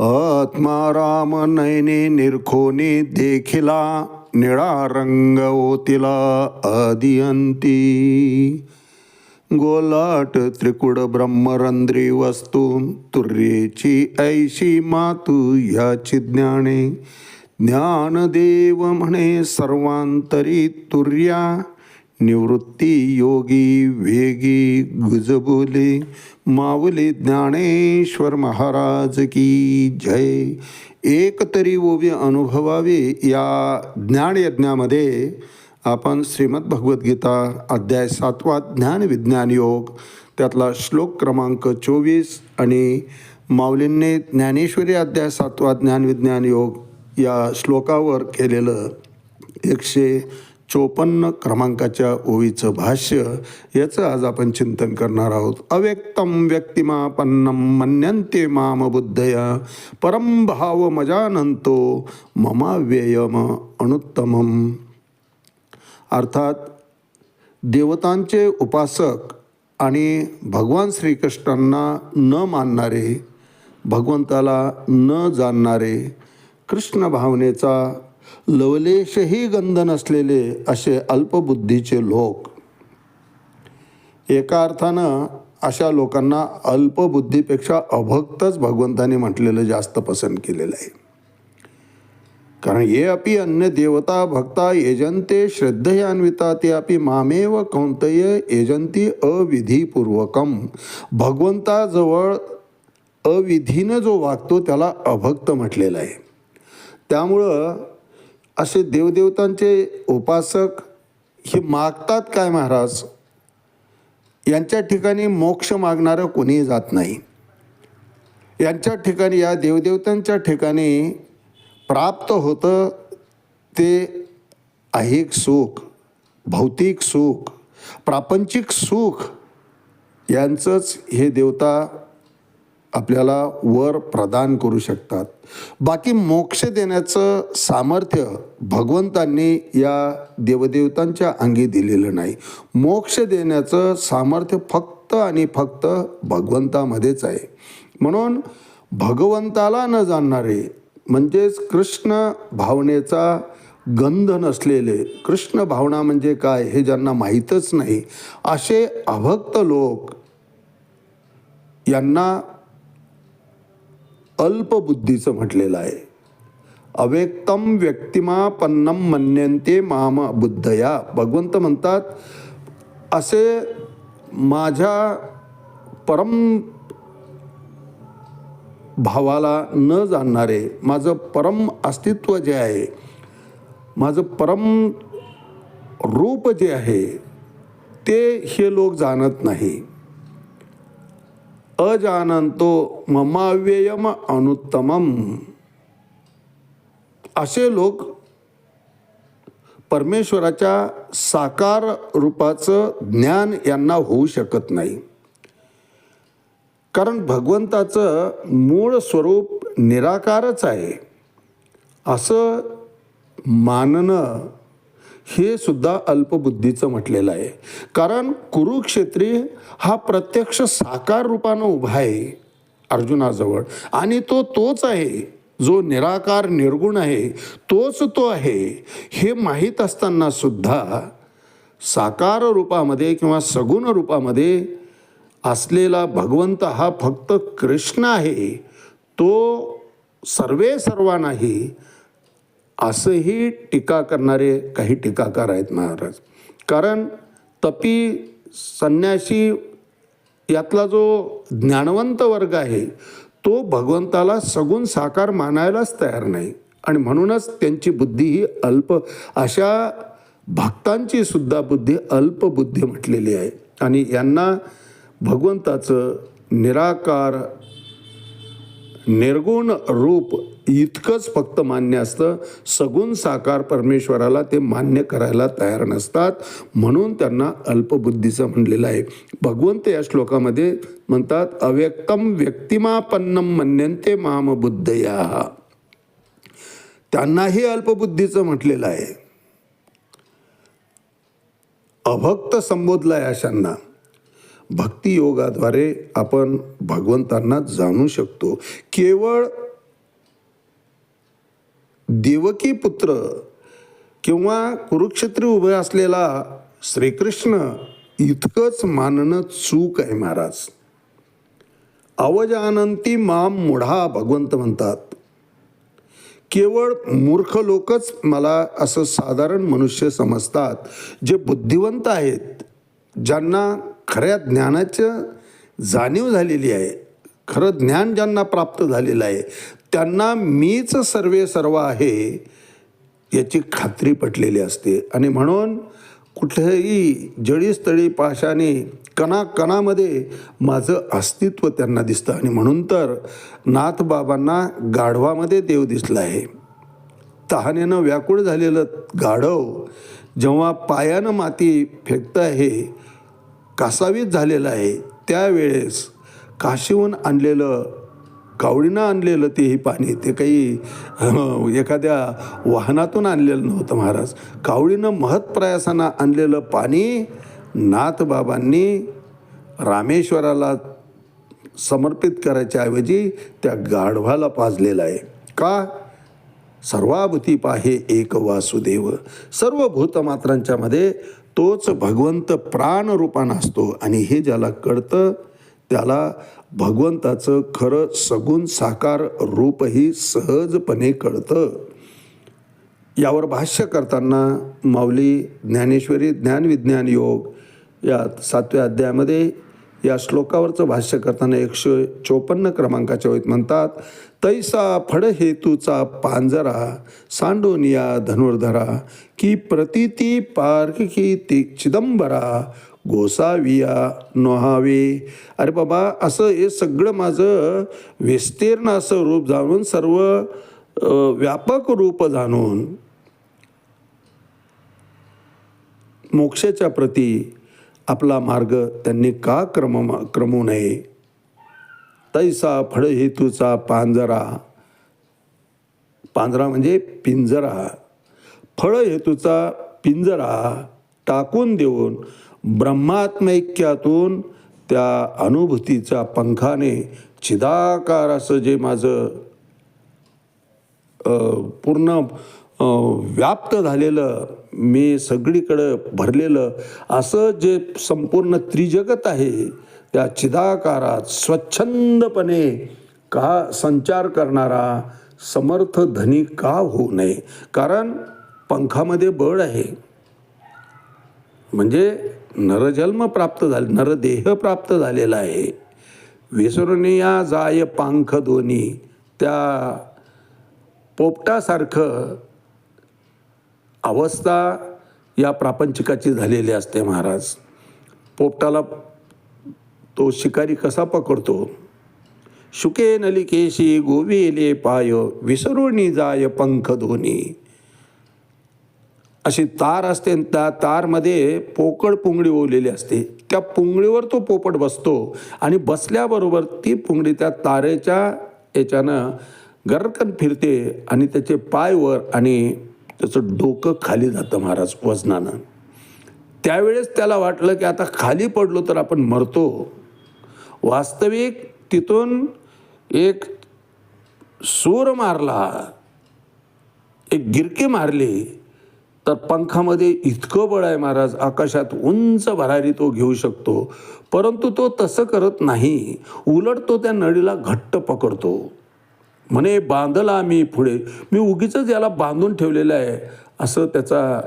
आत्माराम नयने निरखोने देखिला निळा रंग ओतिला आदिअंती गोलाट त्रिकुड ब्रह्मरंद्री वस्तू तुर्येची ऐशी मातू ह्याची ज्ञाने. ज्ञानदेव म्हणे सर्वांतरी तुर्या निवृत्ती योगी वेगी गुजबुले माऊली ज्ञानेश्वर महाराज की जय. एक तरी ओवी अनुभवावी या ज्ञानयज्ञामध्ये आपण श्रीमद भगवद्गीता अध्याय सातवा ज्ञान विज्ञान योग त्यातला श्लोक क्रमांक चोवीस आणि माऊलींनी ज्ञानेश्वरी अध्याय सातवा ज्ञान विज्ञान योग या श्लोकावर केलेलं एकशे चोपन्न क्रमांकाच्या ओवीचं भाष्य याचं आज आपण चिंतन करणार आहोत. अव्यक्तम व्यक्तिमापन्नम मन्यन्ते माम बुद्धया परम भाव मजानंतो ममाव्ययम अनुत्तमम. अर्थात देवतांचे उपासक आणि भगवान श्रीकृष्णांना न मानणारे भगवंताला न जाणणारे कृष्ण भावनेचा लवलेशही गंध नसलेले असे अल्पबुद्धीचे लोक. एका अर्थानं अशा लोकांना अल्पबुद्धीपेक्षा अभक्तच भगवंताने म्हटलेलं जास्त पसंत केलेलं आहे. कारण ये अपि अन्य देवता भक्ता एजंते श्रद्धयान्विता ते अपि मामेव कौंतय एजंती अविधीपूर्वकम. भगवंताजवळ अविधीनं जो वागतो त्याला अभक्त म्हटलेला आहे. त्यामुळं असे देवदेवतांचे उपासक हे मागतात काय महाराज? यांच्या ठिकाणी मोक्ष मागणारं कोणीही जात नाही. यांच्या ठिकाणी या देवदेवतांच्या ठिकाणी प्राप्त होतं ते ऐहिक सुख भौतिक सुख प्रापंचिक सुख यांचंच हे देवता आपल्याला वर प्रदान करू शकतात. बाकी मोक्ष देण्याचं सामर्थ्य भगवंतांनी या देवदेवतांच्या अंगी दिलेलं नाही. मोक्ष देण्याचं सामर्थ्य फक्त आणि फक्त भगवंतामध्येच आहे. म्हणून भगवंताला न जाणणारे म्हणजेच कृष्ण भावनेचा गंध नसलेले कृष्ण भावना म्हणजे काय हे ज्यांना माहीतच नाही असे अभक्त लोक यांना अल्पबुद्धीचं म्हटलेलं आहे. अव्यक्तम व्यक्तिमापन्नम मन्यंते माम बुद्धया भगवंत म्हणतात असे माझ्या परम भावाला न जाणणारे माझं परम अस्तित्व जे आहे माझं परम रूप जे आहे ते हे लोक जाणत नाही. अजानंतो ममाव्ययम अनुत्तमम. असे लोक परमेश्वराच्या साकार रूपाचं ज्ञान यांना होऊ शकत नाही. कारण भगवंताचं मूळ स्वरूप निराकारच आहे. असं मानणं हे सुद्धा अल्पबुद्धीचं म्हटलेलं आहे. कारण कुरुक्षेत्री हा प्रत्यक्ष साकार रूपानं उभा आहे अर्जुनाजवळ. आणि तो तोच आहे जो निराकार निर्गुण आहे तोच तो आहे. हे माहीत असताना सुद्धा साकार रूपामध्ये किंवा सगुण रूपामध्ये असलेला भगवंत हा फक्त कृष्ण आहे. तो सर्वे सर्वा नाही असंही टीका करणारे काही टीकाकार आहेत महाराज. कारण तपी संन्यासी यातला जो ज्ञानवंत वर्ग आहे तो भगवंताला सगुण साकार मानायलाच तयार नाही. आणि म्हणूनच त्यांची बुद्धी ही अल्प अशा भक्तांची सुद्धा बुद्धी अल्पबुद्धी म्हटलेली आहे. आणि यांना भगवंताचं निराकार निर्गुण रूप इतकंच फक्त मान्य असतं सगुण साकार परमेश्वराला ते मान्य करायला तयार नसतात म्हणून त्यांना अल्पबुद्धीचं म्हणलेलं आहे. भगवंत या श्लोकामध्ये म्हणतात अव्यक्तम व्यक्तिमापन्नम मन्यन्ते माम बुद्धया. त्यांनाही अल्पबुद्धीचं म्हटलेलं आहे. अभक्त संबोधला आहे अशांना. भक्तियोगाद्वारे आपण भगवंतांना जाणू शकतो. केवळ देवकी पुत्र किंवा कुरुक्षेत्री उभे असलेला श्रीकृष्ण इतकंच मानणं चूक आहे महाराज. अवजानंती माम मुढा भगवंत म्हणतात. केवळ मूर्ख लोकच मला असं साधारण मनुष्य समजतात जे बुद्धिवंत आहेत ज्यांना खऱ्या ज्ञानाचं जाणीव झालेली आहे. खरं ज्ञान ज्यांना प्राप्त झालेलं आहे त्यांना मीच सर्वे सर्व आहे याची खात्री पटलेली असते. आणि म्हणून कुठेही जळीस्थळी पाशाने कणाकणामध्ये माझं अस्तित्व त्यांना दिसतं. आणि म्हणून तर नाथबाबांना गाढवामध्ये देव दिसला आहे. तहानेनं व्याकुळ झालेलं गाढव जेव्हा पायानं माती फेकतं आहे कासावीत झालेलं आहे? त्यावेळेस काशीहून आणलेलं कावडीनं आणलेलं तेही पाणी ते काही एखाद्या वाहनातून आणलेलं नव्हतं महाराज. कावडीनं महत्प्रयासानं आणलेलं पाणी नाथबाबांनी रामेश्वराला समर्पित करायच्या ऐवजी त्या गाढवाला पाजलेलं आहे. का? सर्वाभूती पाहे एक वासुदेव. सर्व भूतमात्रांच्यामध्ये तोच भगवंत प्राणरूपानं असतो. आणि हे ज्याला कळतं त्याला भगवंताचं खरं सगुण साकार रूपही सहजपणे कळतं. यावर भाष्य करताना माऊली ज्ञानेश्वरी ज्ञानविज्ञान योग या सातव्या अध्यायामध्ये या श्लोकावरचं भाष्य करताना एकशे चोपन्न क्रमांकाच्या वेळेत म्हणतात तैसा फड हेतूचा पांजरा सांडोनिया धनुर्धरा की प्रतिती पारखी ती चिदंबरा गोसाविया नोहावे. अरे बाबा असं हे सगळं माझं विस्तीर्ण असं रूप जाणून सर्व व्यापक रूप जाणून मोक्षाच्या प्रती मार्ग त्यांनी का क्रम क्रमू नये? तैसा फळ हेतूचा पांजरा. पांजरा म्हणजे पिंजरा. फळ हेतूचा पिंजरा टाकून देऊन ब्रह्मात्मैक्यातून त्या अनुभूतीच्या पंखाने छिदाकार असं जे माझं पूर्ण व्याप्त झालेलं मी सगळीकडं भरलेलं असं जे संपूर्ण त्रिजगत आहे त्या चिदाकारात स्वच्छंदपणे का संचार करणारा समर्थ धनी का होऊ नये? कारण पंखामध्ये बळ आहे. म्हणजे नरजन्म प्राप्त झाले नरदेह प्राप्त झालेला आहे. विसरुनिया जाय पांख दोन्ही त्या पोपटासारखं अवस्था या प्रापंचिकाची झालेली असते महाराज. पोपटाला तो शिकारी कसा पकडतो? शुके नलिकेशी गोविले पाय विसरुणी जाय पंख धोनी. अशी तार असते आणि त्या तारमध्ये पोकळ पुंगडी ओवलेली असते. त्या पुंगडीवर तो पोपट बसतो आणि बसल्याबरोबर ती पुंगडी त्या तारेच्या याच्यानं गरकन फिरते आणि त्याचे पायवर आणि त्याचं डोकं खाली जातं महाराज वजनानं. त्यावेळेस त्याला वाटलं की आता खाली पडलो तर आपण मरतो. वास्तविक तिथून एक सूर मारला एक गिरकी मारली तर पंखामध्ये इतकं बळ आहे महाराज आकाशात उंच भरारी तो घेऊ शकतो. परंतु तो तसं करत नाही. उलट तो त्या नळीला घट्ट पकडतो. म्हणे बांधला मी पुढे. मी उगीच याला बांधून ठेवलेलं आहे. असं त्याचा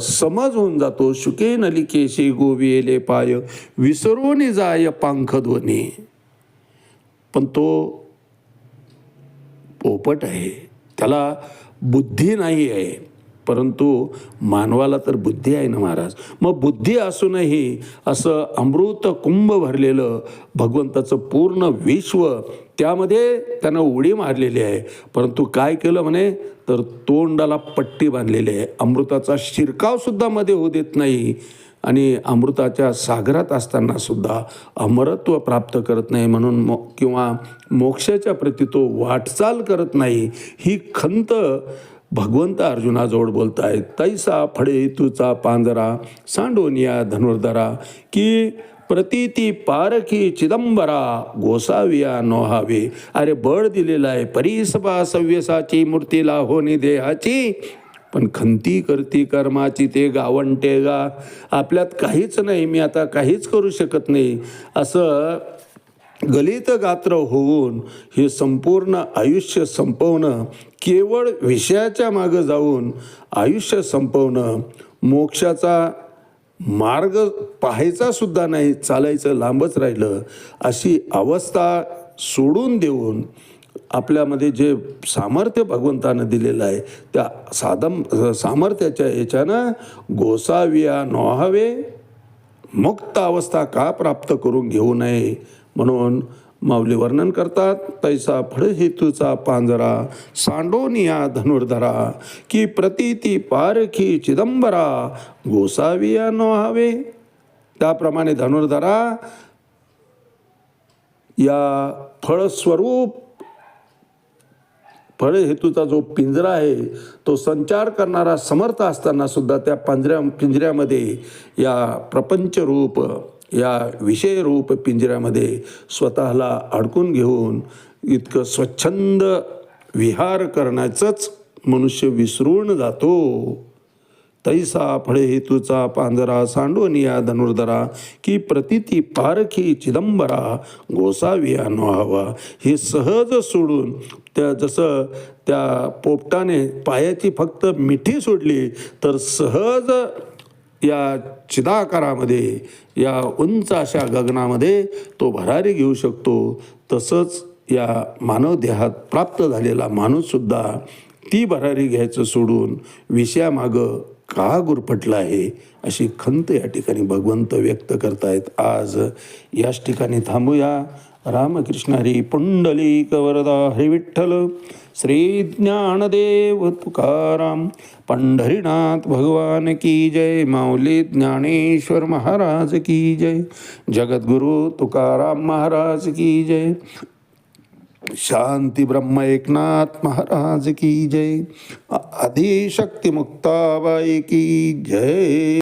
समज होऊन जातो. शुके नलिकेशी गोविले पाय विसरून जाय पांखध्वनी पण तो पोपट आहे. त्याला बुद्धी नाही आहे. परंतु मानवाला तर बुद्धी आहे ना महाराज. मग बुद्धी असूनही असं अमृत कुंभ भरलेलं भगवंताचं पूर्ण विश्व त्यामध्ये त्यानं उडी मारलेली आहे. परंतु काय केलं म्हणे? तर तोंडाला पट्टी बांधलेली आहे. अमृताचा शिरकावसुद्धा मध्ये होऊ देत नाही आणि अमृताच्या सागरात असताना सुद्धा अमरत्व प्राप्त करत नाही म्हणून मो किंवा मोक्षाच्या प्रती तो वाटचाल करत नाही. ही खंत भगवंत अर्जुनाजवळ बोलत आहेत तैसा फडे तुचा पांजरा सांडोनिया धनुर्धरा की प्रतीती पारखी चिदंबरा गोसाविया नोहावे. अरे बळ दिलेलं आहे परिसभा सव्यसाची मूर्तीला होनी देहाची. पण खंती करती कर्माची ते गावंटे गा. आपल्यात काहीच नाही मी आता काहीच करू शकत नाही. असं गलित गात्र होऊन हे संपूर्ण आयुष्य संपवणं केवळ विषयाच्या मागं जाऊन आयुष्य संपवणं मोक्षाचा मार्ग पाहायचा सुद्धा नाही चालायचं लांबच राहिलं अशी अवस्था सोडून देऊन आपल्यामध्ये जे सामर्थ्य भगवंतानं दिलेलं आहे त्या साधम सामर्थ्याच्या याच्यानं गोसाविया नोहावे मुक्त अवस्था का प्राप्त करून घेऊ नये? म्हणून माऊली वर्णन करतात तैसा फळ हेतूचा पांजरा सांडोनिया धनुर्धरा की प्रतीती पारखी चिदंबरा गोसाविया नोहावे त्याप्रमाणे धनुर्धरा या फळस्वरूप फळ हेतूचा जो पिंजरा आहे तो संचार करणारा समर्थ असताना सुद्धा त्या पांजऱ्या पिंजऱ्यामध्ये या प्रपंचरूप या विषयरूप पिंजऱ्यामध्ये स्वतःला अडकून घेऊन इतकं स्वच्छंद विहार करण्याचंच मनुष्य विसरून जातो. तैसा फळे हेतूचा पांजरा सांडोनिया धनुर्धरा की प्रतिती पारखी चिदंबरा गोसावी नोहावा. हे सहज सोडून त्या जसं त्या पोपटाने पायाची फक्त मिठी सोडली तर सहज या चिदाकारामध्ये या उंच अशा गगनामध्ये तो भरारी घेऊ शकतो. तसंच या मानव देहात प्राप्त झालेला माणूससुद्धा ती भरारी घ्यायचं सोडून विषयामागं का गुरफटला आहे अशी खंत या ठिकाणी भगवंत व्यक्त करतायत. आज याच ठिकाणी थांबूया. रामकृष्णारी पुंडलिक वरदा हरिविठ्ठल श्री ज्ञानदेव तुकाराम पंढरीनाथ भगवान की जय माऊली ज्ञानेश्वर महाराज की जय जगद्गुरु तुकाराम महाराज की जय शांती ब्रह्म एकनाथ महाराज की जय आदिशक्ती मुक्ताबाई की जय।